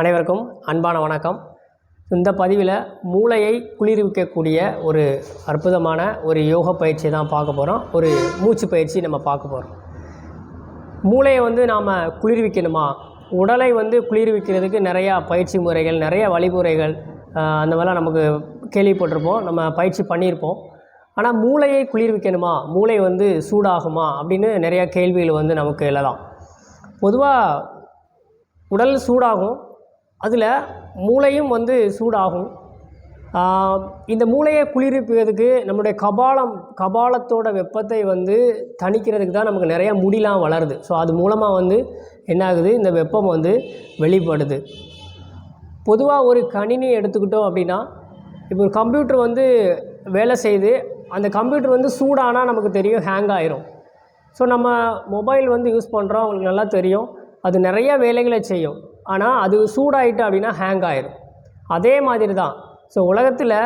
அனைவருக்கும் அன்பான வணக்கம். இந்த பதிவில் மூளையை குளிர்விக்கக்கூடிய ஒரு அற்புதமான ஒரு யோக பயிற்சி தான் பார்க்க போகிறோம் ஒரு மூச்சு பயிற்சி நம்ம பார்க்க போகிறோம் மூளையை வந்து நாம் குளிர்விக்கணுமா? உடலை வந்து குளிர்விக்கிறதுக்கு நிறையா பயிற்சி முறைகள் நிறைய வழிமுறைகள் அந்த மாதிரிலாம் நமக்கு கேள்விப்பட்டிருப்போம். நம்ம பயிற்சி பண்ணியிருப்போம். ஆனால் மூளையை குளிர்விக்கணுமா? மூளை வந்து சூடாகுமா? அப்படின்னு நிறையா கேள்விகள் வந்து நமக்கு எழலாம். பொதுவாக உடல் சூடாகும் அதில் மூளையும் வந்து சூடாகும். இந்த மூளையை குளிர்விப்பதற்கு நம்முடைய கபாலம் கபாலத்தோட வெப்பத்தை வந்து தணிக்கிறதுக்கு தான் நமக்கு நிறையா முடிலாம் வளருது. ஸோ அது மூலமாக வந்து என்ன ஆகுது இந்த வெப்பம் வந்து வெளிப்படுது. பொதுவாக ஒரு கணினி எடுத்துக்கிட்டோம் அப்படின்னா இப்போ ஒரு கம்ப்யூட்டர் வந்து வேலை செய்து அந்த கம்ப்யூட்டர் வந்து சூடானால் நமக்கு தெரியும் ஹேங் ஆயிரும். ஸோ நம்ம மொபைல் வந்து யூஸ் பண்ணுறோம் அவங்களுக்கு நல்லா தெரியும். அது நிறைய வேலைகளை செய்யும். ஆனால் அது சூடாயிட்டு அப்படின்னா ஹேங் ஆயிடும் அதே மாதிரி தான் ஸோ உலகத்தில்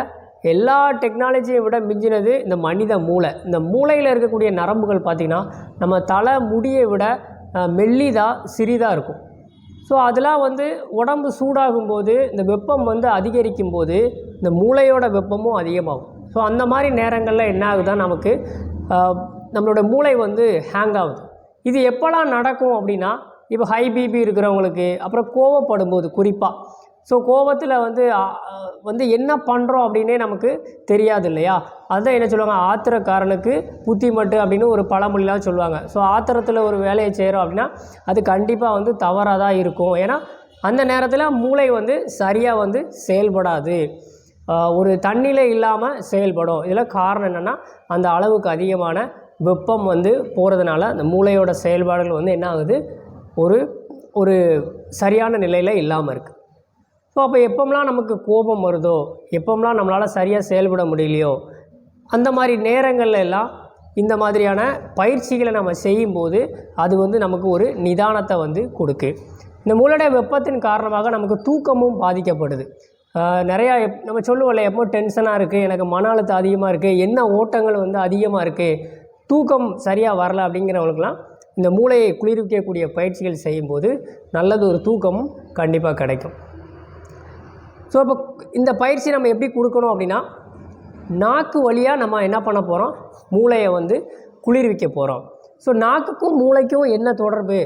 எல்லா டெக்னாலஜியை விட மிஞ்சினது இந்த மனித மூளை. இந்த மூளையில் இருக்கக்கூடிய நரம்புகள் பார்த்திங்கன்னா நம்ம தலை முடியை விட மெல்லிதாக சிறிதாக இருக்கும். ஸோ அதெல்லாம் வந்து உடம்பு சூடாகும் போது இந்த வெப்பம் வந்து அதிகரிக்கும் போது இந்த மூளையோட வெப்பமும் அதிகமாகும். ஸோ அந்த மாதிரி நேரங்களில் என்ன ஆகுதுன்னா நமக்கு நம்மளோட மூளை வந்து ஹேங் ஆகுது. இது எப்போல்லாம் நடக்கும் அப்படின்னா இப்போ ஹை பிபி இருக்கிறவங்களுக்கு அப்புறம் கோவப்படும் போது குறிப்பாக ஸோ கோவத்தில் வந்து வந்து என்ன பண்ணுறோம் அப்படின்னே நமக்கு தெரியாது இல்லையா? அதுதான் என்ன சொல்லுவாங்க? ஆத்திரக்காரனுக்கு புத்தி மட்டு அப்படின்னு ஒரு பழமொழிலாம் சொல்லுவாங்க. ஸோ ஆத்திரத்தில் ஒரு வேலையை செய்கிறோம் அப்படின்னா அது கண்டிப்பாக வந்து தவறாக தான் இருக்கும். ஏன்னா அந்த நேரத்தில் மூளை வந்து சரியாக வந்து செயல்படாது. ஒரு தண்ணியில் இல்லாமல் செயல்படும். இதில் காரணம் என்னென்னா அந்த அளவுக்கு அதிகமான வெப்பம் வந்து போகிறதுனால அந்த மூளையோட செயல்பாடுகள் வந்து என்ன ஆகுது? ஒரு ஒரு சரியான நிலையில் இல்லாமல் இருக்குது ஸோ அப்போ எப்போம்லாம் நமக்கு கோபம் வருதோ எப்போம்லாம் நம்மளால் சரியாக செயல்பட முடியலையோ அந்த மாதிரி நேரங்கள்ல எல்லாம் இந்த மாதிரியான பயிற்சிகளை நம்ம செய்யும்போது அது வந்து நமக்கு ஒரு நிதானத்தை வந்து கொடுக்கு. இந்த மூளையோட வெப்பத்தின் காரணமாக நமக்கு தூக்கமும் பாதிக்கப்படுது. நிறையா எப் நம்ம சொல்லுவோம்ல எப்போ டென்ஷனாக இருக்குது எனக்கு மன அழுத்தம் அதிகமாக இருக்குது என்ன ஓட்டங்கள் வந்து அதிகமாக இருக்குது தூக்கம் சரியாக வரல அப்படிங்கிறவங்களுக்குலாம் இந்த மூளையை குளிர்விக்கக்கூடிய பயிற்சிகள் செய்யும்போது நல்லது ஒரு தூக்கமும் கண்டிப்பாக கிடைக்கும். ஸோ இப்போ இந்த பயிற்சி நம்ம எப்படி கொடுக்கணும் அப்படின்னா நாக்கு வழியாக நம்ம என்ன பண்ண போகிறோம் மூளையை வந்து குளிர்விக்க போகிறோம் ஸோ நாக்குக்கும் மூளைக்கும் என்ன தொடர்பு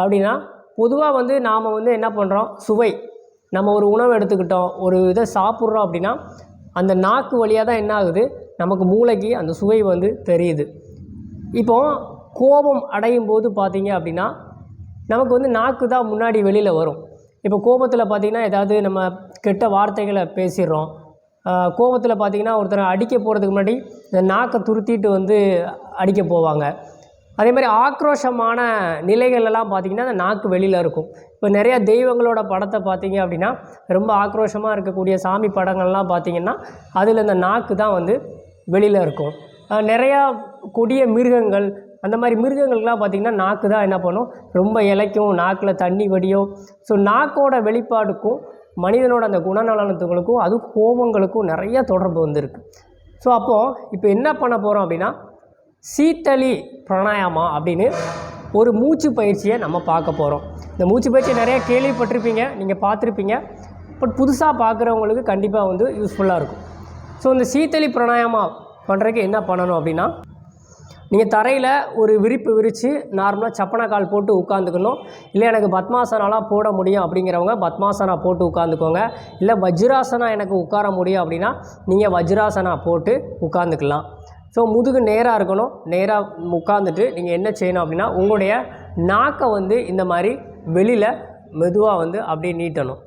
அப்படின்னா பொதுவாக வந்து நாம் வந்து என்ன பண்ணுறோம் சுவை. நம்ம ஒரு உணவு எடுத்துக்கிட்டோம் ஒரு இதை சாப்பிட்றோம் அப்படின்னா அந்த நாக்கு வழியாக தான் என்ன ஆகுது? நமக்கு மூளைக்கு அந்த சுவை வந்து தெரியுது. இப்போது கோபம் அடையும் போது பார்த்தீங்க அப்படின்னா நமக்கு வந்து நாக்கு தான் முன்னாடி வெளியில் வரும். இப்போ கோபத்தில் பார்த்தீங்கன்னா ஏதாவது நம்ம கெட்ட வார்த்தைகளை பேசிடுறோம். கோபத்தில் பார்த்தீங்கன்னா ஒருத்தரை அடிக்க போகிறதுக்கு முன்னாடி இந்த நாக்கை துருத்திட்டு வந்து அடிக்க போவாங்க. அதே மாதிரி ஆக்ரோஷமான நிலைகள் எல்லாம் பார்த்தீங்கன்னா அந்த நாக்கு வெளியில் இருக்கும். இப்போ நிறையா தெய்வங்களோட படத்தை பார்த்தீங்க அப்படின்னா ரொம்ப ஆக்ரோஷமாக இருக்கக்கூடிய சாமி படங்கள்லாம் பார்த்திங்கன்னா அதில் இந்த நாக்கு தான் வந்து வெளியில் இருக்கும். நிறையா கொடிய மிருகங்கள் அந்த மாதிரி மிருகங்களுக்கெல்லாம் பார்த்திங்கன்னா நாக்கு தான் என்ன பண்ணும்? ரொம்ப இலைக்கும் நாக்கில் தண்ணி வடியும். ஸோ நாக்கோட வெளிப்பாடுக்கும் மனிதனோட அந்த குணநலனத்துகளுக்கும் அதுவும் கோபங்களுக்கும் நிறைய தொடர்பு வந்திருக்கு. ஸோ அப்போது இப்போ என்ன பண்ண போகிறோம் அப்படின்னா சீத்தளி பிராணாயாமா அப்படின்னு ஒரு மூச்சு பயிற்சியை நம்ம பார்க்க போகிறோம் இந்த மூச்சு பயிற்சியை நிறைய கேள்விப்பட்டிருப்பீங்க நீங்கள் பார்த்துருப்பீங்க. பட் புதுசாக பார்க்குறவங்களுக்கு கண்டிப்பாக வந்து யூஸ்ஃபுல்லாக இருக்கும். ஸோ இந்த சீத்தளி பிராணாயாமா பண்ணுறதுக்கு என்ன பண்ணணும் அப்படின்னா நீங்கள் தரையில் ஒரு விரிப்பு விரித்து நார்மலாக சப்பனை கால் போட்டு உட்காந்துக்கணும் இல்லை எனக்கு பத்மாசனாலாம் போட முடியும் அப்படிங்கிறவங்க பத்மாசனா போட்டு உட்காந்துக்கோங்க இல்லை வஜ்ராசனா எனக்கு உட்கார முடியும் அப்படின்னா நீங்கள் வஜ்ராசனா போட்டு உட்காந்துக்கலாம் ஸோ முதுகு நேராக இருக்கணும். நேராக உட்காந்துட்டு நீங்கள் என்ன செய்யணும் அப்படின்னா உங்களுடைய நாக்கை வந்து இந்த மாதிரி வெளியில் மெதுவாக வந்து அப்படியே நீட்டணும்.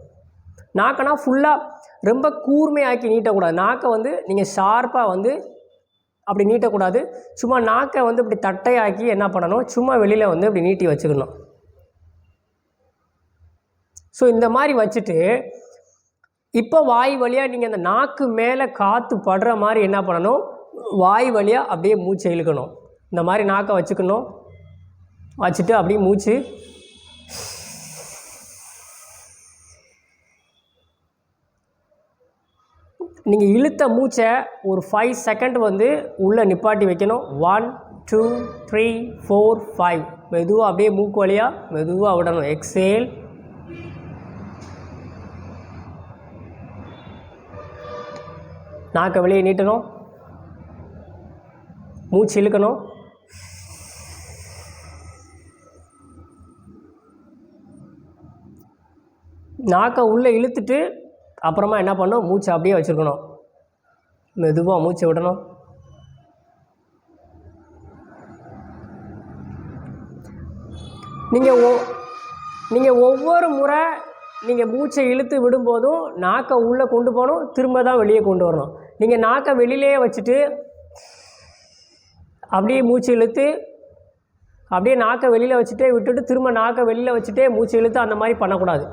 நாக்கனா ஃபுல்லாக ரொம்ப கூர்மையாக்கி நீட்டக்கூடாது. நாக்கை வந்து நீங்கள் ஷார்ப்பாக வந்து அப்படி நீட்டக்கூடாது. சும்மா நாக்கை வந்து இப்படி தட்டையாக்கி என்ன பண்ணணும்? சும்மா வெளியில் வந்து இப்படி நீட்டி வச்சுக்கணும். ஸோ இந்த மாதிரி வச்சுட்டு இப்போ வாய் வழியாக நீங்கள் அந்த நாக்கு மேலே காற்று படுற மாதிரி என்ன பண்ணணும்? வாய் வழியாக அப்படியே மூச்சை இழுக்கணும். இந்த மாதிரி நாக்கை வச்சுக்கணும். வச்சுட்டு அப்படியே மூச்சு நீங்கள் இழுத்த மூச்சை ஒரு ஃபைவ் செகண்ட் வந்து உள்ளே நிப்பாட்டி வைக்கணும். One two three four five மெதுவாக அப்படியே மூக்கு வழியாக மெதுவாக விடணும். எக்ஸேல் நாக்கை வெளியே நீட்டணும். மூச்சு இழுக்கணும். நாக்கை உள்ளே இழுத்துட்டு அப்புறமா என்ன பண்ணணும்? மூச்சை அப்படியே வச்சுருக்கணும். மெதுவாக மூச்சை விடணும். நீங்கள் ஒ நீங்கள் ஒவ்வொரு முறை நீங்கள் மூச்சை இழுத்து விடும்போதும் நாக்கை உள்ளே கொண்டு போகணும். திரும்ப தான் வெளியே கொண்டு வரணும். நீங்கள் நாக்கை வெளியிலேயே வச்சுட்டு அப்படியே மூச்சு இழுத்து அப்படியே நாக்கை வெளியில் வச்சுட்டே விட்டுட்டு திரும்ப நாக்கை வெளியில் வச்சுட்டே மூச்சு இழுத்து அந்த மாதிரி பண்ணக்கூடாது.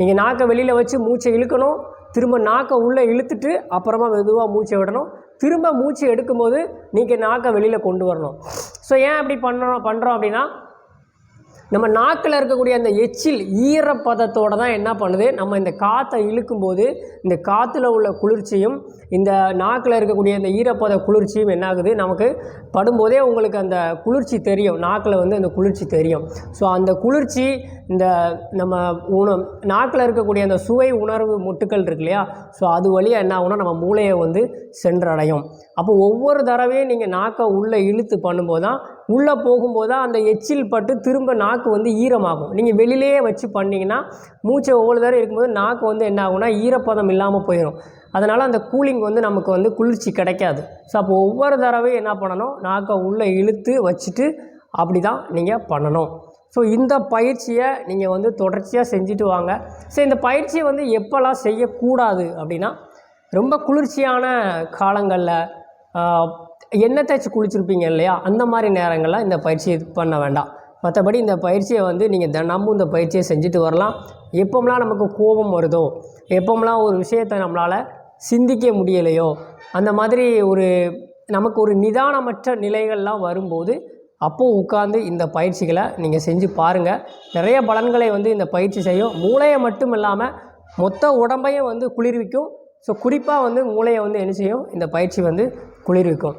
நீங்கள் நாக்கை வெளியில் வச்சு மூச்சை இழுக்கணும். திரும்ப நாக்கை உள்ளே இழுத்துட்டு அப்புறமா மெதுவாக மூச்சை விடணும். திரும்ப மூச்சு எடுக்கும்போது நீங்கள் நாக்கை வெளியில் கொண்டு வரணும். ஸோ ஏன் அப்படி பண்ணுறோம் பண்ணுறோம் அப்படின்னா நம்ம நாக்கில் இருக்கக்கூடிய அந்த எச்சில் ஈரப்பதத்தோடு தான் என்ன பண்ணுது? நம்ம இந்த காற்றை இழுக்கும்போது இந்த காற்றுல உள்ள குளிர்ச்சியும் இந்த நாக்கில் இருக்கக்கூடிய அந்த ஈரப்பத குளிர்ச்சியும் என்ன ஆகுது? நமக்கு படும்போதே உங்களுக்கு அந்த குளிர்ச்சி தெரியும். நாக்கில் வந்து அந்த குளிர்ச்சி தெரியும். ஸோ அந்த குளிர்ச்சி இந்த நம்ம உண நாக்கில் இருக்கக்கூடிய அந்த சுவை உணர்வு முட்டுக்கள் இருக்கு இல்லையா? ஸோ அது வழியாக என்ன ஆகும்னா நம்ம மூளையை வந்து சென்றடையும். அப்போ ஒவ்வொரு தடவையும் நீங்கள் நாக்கை உள்ளே இழுத்து பண்ணும்போது தான் உள்ளே போகும்போது அந்த எச்சில் பட்டு திரும்ப நாக்கு வந்து ஈரமாகும். நீங்கள் வெளியிலேயே வச்சு பண்ணிங்கன்னா மூச்சை ஒவ்வொரு தடவை இருக்கும்போது நாக்கு வந்து என்ன ஆகும்னா ஈரப்பதம் இல்லாமல் போயிடும் அதனால் அந்த கூலிங் வந்து நமக்கு வந்து குளிர்ச்சி கிடைக்காது. ஸோ அப்போ ஒவ்வொரு தடவையும் என்ன பண்ணணும்? நாக்கை உள்ளே இழுத்து வச்சுட்டு அப்படி தான் நீங்கள் பண்ணணும். ஸோ இந்த பயிற்சியை நீங்கள் வந்து தொடர்ச்சியாக செஞ்சுட்டு வாங்க. ஸோ இந்த பயிற்சியை வந்து எப்போல்லாம் செய்யக்கூடாது அப்படின்னா ரொம்ப குளிர்ச்சியான காலங்களில் எண்ணெய் தேய்ச்சி குளிச்சிருப்பீங்க இல்லையா? அந்த மாதிரி நேரங்களில் இந்த பயிற்சியை இது பண்ண வேண்டாம். மற்றபடி இந்த பயிற்சியை வந்து நீங்கள் தினமும் இந்த பயிற்சியை செஞ்சுட்டு வரலாம். எப்போம்லாம் நமக்கு கோபம் வருதோ எப்போம்லாம் ஒரு விஷயத்தை நம்மளால் சிந்திக்க முடியலையோ அந்த மாதிரி ஒரு நமக்கு ஒரு நிதானமற்ற நிலைகள்லாம் வரும்போது அப்போது உட்காந்து இந்த பயிற்சிகளை நீங்கள் செஞ்சு பாருங்கள் நிறைய பலன்களை வந்து இந்த பயிற்சி செய்யும். மூளையை மட்டும் இல்லாமல் மொத்த உடம்பையும் வந்து குளிர்விக்கும். ஸோ குறிப்பாக வந்து மூளையை வந்து என்ன செய்யும்? இந்த பயிற்சி வந்து குளிர்விக்கும்.